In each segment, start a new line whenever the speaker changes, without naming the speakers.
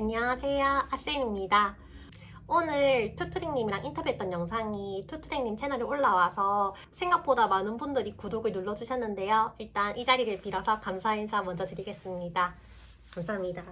안녕하세요. 아쌤입니다. 오늘 투투링님이랑 인터뷰했던 영상이 투투링님 채널에 올라와서 생각보다 많은 분들이 구독을 눌러주셨는데요. 일단 이 자리를 빌어서 감사 인사 먼저 드리겠습니다. 감사합니다.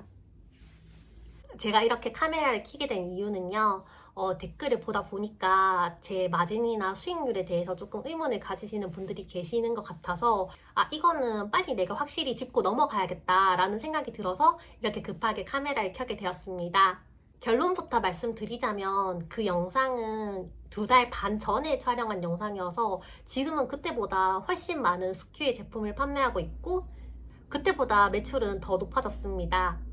제가 이렇게 카메라를 켜게 된 이유는요. 어, 댓글을 보다 보니까 제 마진이나 수익률에 대해서 조금 의문을 가지시는 분들이 계시는 것 같아서 아 이거는 빨리 내가 확실히 짚고 넘어가야겠다라는 생각이 들어서 이렇게 급하게 카메라를 켜게 되었습니다. 결론부터 말씀드리자면 그 영상은 두 달 반 전에 촬영한 영상이어서 지금은 그때보다 훨씬 많은 스큐의 제품을 판매하고 있고 그때보다 매출은 더 높아졌습니다.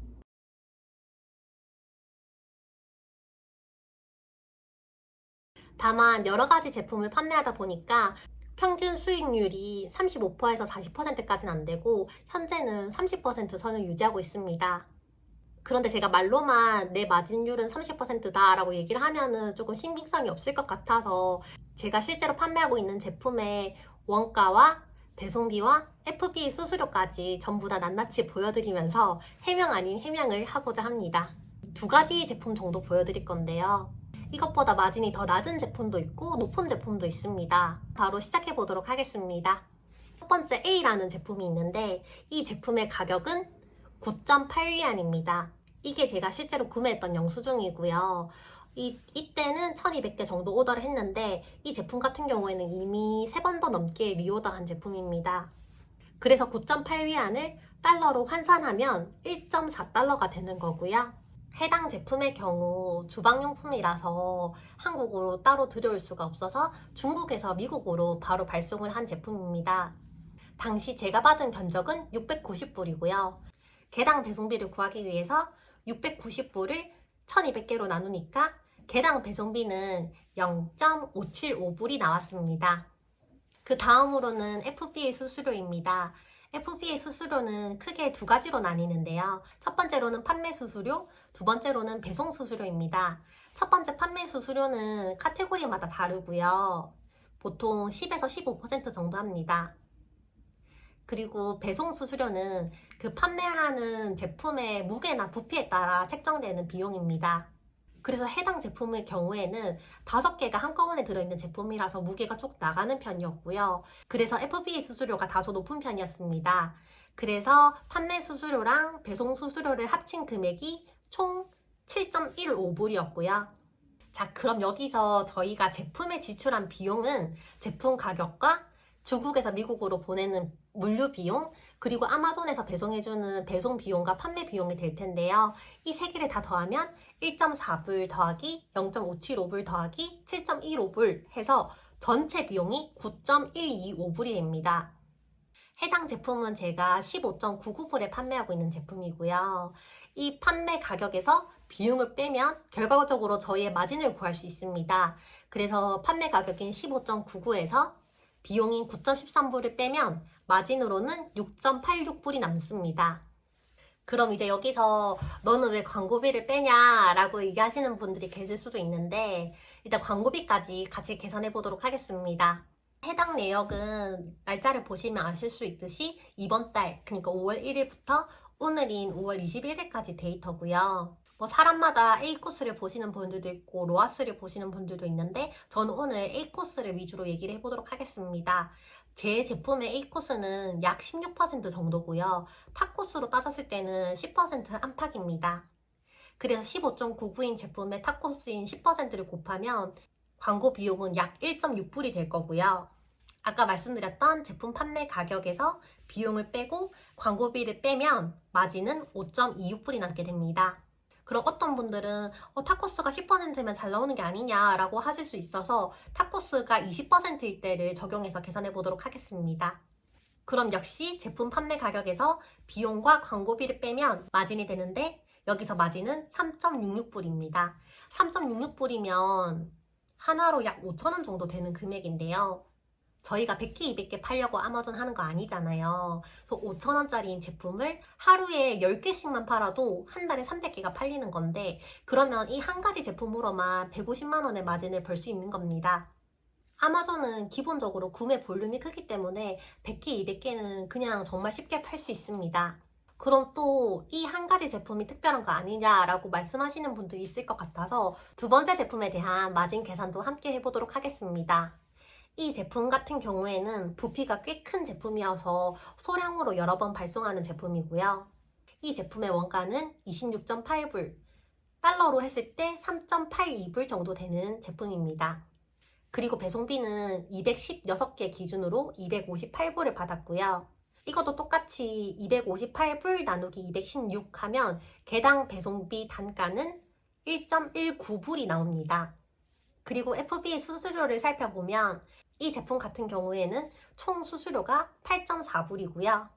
다만 여러 가지 제품을 판매하다 보니까 평균 수익률이 35%에서 40%까지는 안 되고 현재는 30% 선을 유지하고 있습니다. 그런데 제가 말로만 내 마진율은 30%다 라고 얘기를 하면은 조금 신빙성이 없을 것 같아서 제가 실제로 판매하고 있는 제품의 원가와 배송비와 FBA 수수료까지 전부 다 낱낱이 보여드리면서 해명 아닌 해명을 하고자 합니다. 두 가지 제품 정도 보여드릴 건데요. 이것보다 마진이 더 낮은 제품도 있고 높은 제품도 있습니다. 바로 시작해 보도록 하겠습니다. 첫 번째 A라는 제품이 있는데 이 제품의 가격은 9.8위안입니다. 이게 제가 실제로 구매했던 영수증이고요. 이, 이때는 1200개 정도 오더를 했는데 이 제품 같은 경우에는 이미 3번도 넘게 리오더한 제품입니다. 그래서 9.8위안을 달러로 환산하면 1.4달러가 되는 거고요. 해당 제품의 경우 주방용품이라서 한국으로 따로 들여올 수가 없어서 중국에서 미국으로 바로 발송을 한 제품입니다. 당시 제가 받은 견적은 690불이고요. 개당 배송비를 구하기 위해서 690불을 1200개로 나누니까 개당 배송비는 0.575불이 나왔습니다. 그 다음으로는 FBA 수수료입니다. FBA 수수료는 크게 두 가지로 나뉘는데요. 첫 번째로는 판매 수수료, 두 번째로는 배송 수수료입니다. 첫 번째 판매 수수료는 카테고리마다 다르고요. 보통 10에서 15% 정도 합니다. 그리고 배송 수수료는 그 판매하는 제품의 무게나 부피에 따라 책정되는 비용입니다. 그래서 해당 제품의 경우에는 다섯 개가 한꺼번에 들어있는 제품이라서 무게가 쭉 나가는 편이었고요. 그래서 FBA 수수료가 다소 높은 편이었습니다. 그래서 판매 수수료랑 배송 수수료를 합친 금액이 총 7.15불이었고요. 자, 그럼 여기서 저희가 제품에 지출한 비용은 제품 가격과 중국에서 미국으로 보내는 물류 비용, 그리고 아마존에서 배송해주는 배송 비용과 판매 비용이 될 텐데요. 이 세 개를 다 더하면 1.4불 더하기 0.575불 더하기 7.15불 해서 전체 비용이 9.125불이 됩니다. 해당 제품은 제가 15.99불에 판매하고 있는 제품이고요. 이 판매 가격에서 비용을 빼면 결과적으로 저희의 마진을 구할 수 있습니다. 그래서 판매 가격인 15.99에서 비용인 9.13불을 빼면 마진으로는 6.86불이 남습니다. 그럼 이제 여기서 너는 왜 광고비를 빼냐 라고 얘기하시는 분들이 계실 수도 있는데 일단 광고비까지 같이 계산해 보도록 하겠습니다. 해당 내역은 날짜를 보시면 아실 수 있듯이 이번 달, 그러니까 5월 1일부터 오늘인 5월 21일까지 데이터고요. 뭐 사람마다 A 코스를 보시는 분들도 있고 로아스를 보시는 분들도 있는데 저는 오늘 A 코스를 위주로 얘기를 해보도록 하겠습니다. 제 제품의 A 코스는 약 16% 정도고요. 타 코스로 따졌을 때는 10% 안팎입니다. 그래서 15.99인 제품의 타 코스인 10%를 곱하면 광고 비용은 약 1.6불이 될 거고요. 아까 말씀드렸던 제품 판매 가격에서 비용을 빼고 광고비를 빼면 마진은 5.26불이 남게 됩니다. 그럼 어떤 분들은 어, 타코스가 10%면 잘 나오는 게 아니냐라고 하실 수 있어서 타코스가 20%일 때를 적용해서 계산해 보도록 하겠습니다. 그럼 역시 제품 판매 가격에서 비용과 광고비를 빼면 마진이 되는데 여기서 마진은 3.66불입니다. 3.66불이면 한화로 약 5천원 정도 되는 금액인데요. 저희가 100개, 200개 팔려고 아마존 하는 거 아니잖아요. 그래서 5천원짜리인 제품을 하루에 10개씩만 팔아도 한 달에 300개가 팔리는 건데, 그러면 이 한 가지 제품으로만 150만원의 마진을 벌 수 있는 겁니다. 아마존은 기본적으로 구매 볼륨이 크기 때문에 100개, 200개는 그냥 정말 쉽게 팔 수 있습니다. 그럼 또 이 한 가지 제품이 특별한 거 아니냐라고 말씀하시는 분들이 있을 것 같아서 두 번째 제품에 대한 마진 계산도 함께 해보도록 하겠습니다. 이 제품 같은 경우에는 부피가 꽤 큰 제품이어서 소량으로 여러 번 발송하는 제품이고요. 이 제품의 원가는 26.8불, 달러로 했을 때 3.82불 정도 되는 제품입니다. 그리고 배송비는 216개 기준으로 258불을 받았고요. 이것도 똑같이 258불 나누기 216 하면 개당 배송비 단가는 1.19불이 나옵니다. 그리고 FBA 수수료를 살펴보면 이 제품 같은 경우에는 총 수수료가 8.4불이고요.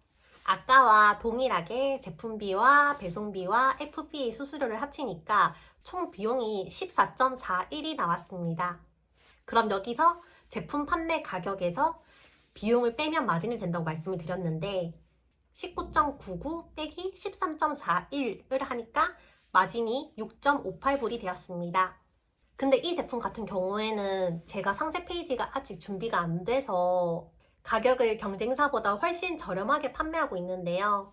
아까와 동일하게 제품비와 배송비와 FBA 수수료를 합치니까 총 비용이 14.41이 나왔습니다. 그럼 여기서 제품 판매 가격에서 비용을 빼면 마진이 된다고 말씀을 드렸는데 19.99 빼기 13.41을 하니까 마진이 6.58불이 되었습니다. 근데 이 제품 같은 경우에는 제가 상세 페이지가 아직 준비가 안 돼서 가격을 경쟁사보다 훨씬 저렴하게 판매하고 있는데요.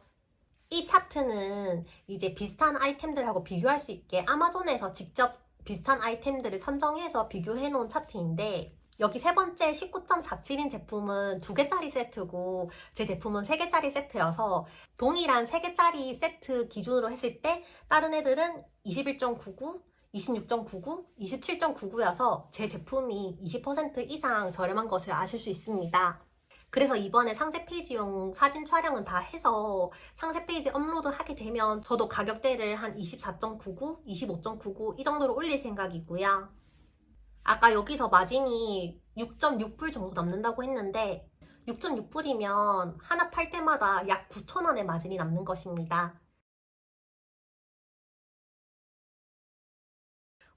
이 차트는 이제 비슷한 아이템들하고 비교할 수 있게 아마존에서 직접 비슷한 아이템들을 선정해서 비교해 놓은 차트인데 여기 세 번째 19.47인 제품은 두 개짜리 세트고 제 제품은 세 개짜리 세트여서 동일한 세 개짜리 세트 기준으로 했을 때 다른 애들은 21.99, 26.99, 27.99여서 제 제품이 20% 이상 저렴한 것을 아실 수 있습니다. 그래서 이번에 상세 페이지용 사진 촬영은 다 해서 상세 페이지 업로드 하게 되면 저도 가격대를 한 24.99, 25.99 이 정도로 올릴 생각이고요. 아까 여기서 마진이 6.6불 정도 남는다고 했는데 6.6불이면 하나 팔 때마다 약 9,000원의 마진이 남는 것입니다.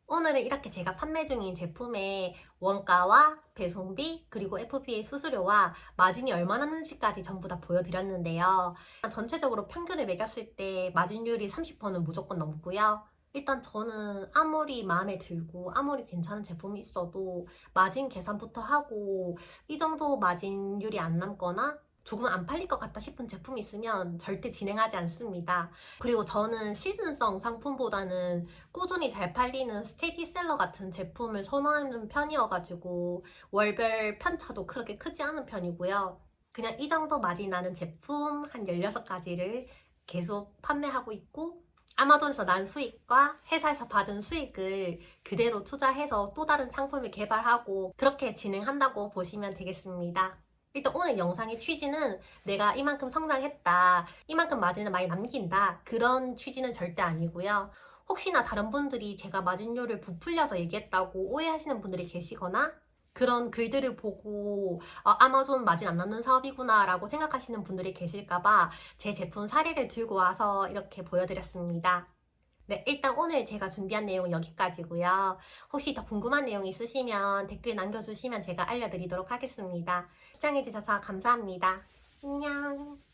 오늘은 이렇게 제가 판매 중인 제품의 원가와 배송비 그리고 FBA 수수료와 마진이 얼마나 나는지까지 전부 다 보여드렸는데요. 전체적으로 평균을 매겼을 때 마진율이 30%는 무조건 넘고요. 일단 저는 아무리 마음에 들고 아무리 괜찮은 제품이 있어도 마진 계산부터 하고 이 정도 마진율이 안 남거나 조금 안 팔릴 것 같다 싶은 제품이 있으면 절대 진행하지 않습니다. 그리고 저는 시즌성 상품보다는 꾸준히 잘 팔리는 스테디셀러 같은 제품을 선호하는 편이어가지고 월별 편차도 그렇게 크지 않은 편이고요. 그냥 이 정도 마진 나는 제품 한 16가지를 계속 판매하고 있고 아마존에서 난 수익과 회사에서 받은 수익을 그대로 투자해서 또 다른 상품을 개발하고 그렇게 진행한다고 보시면 되겠습니다. 일단 오늘 영상의 취지는 내가 이만큼 성장했다, 이만큼 마진을 많이 남긴다 그런 취지는 절대 아니고요. 혹시나 다른 분들이 제가 마진율을 부풀려서 얘기했다고 오해하시는 분들이 계시거나 그런 글들을 보고 아, 아마존 마진 안 남는 사업이구나 라고 생각하시는 분들이 계실까봐 제 제품 사례를 들고 와서 이렇게 보여드렸습니다. 네, 일단 오늘 제가 준비한 내용은 여기까지고요. 혹시 더 궁금한 내용 있으시면 댓글 남겨주시면 제가 알려드리도록 하겠습니다. 시청해주셔서 감사합니다. 안녕.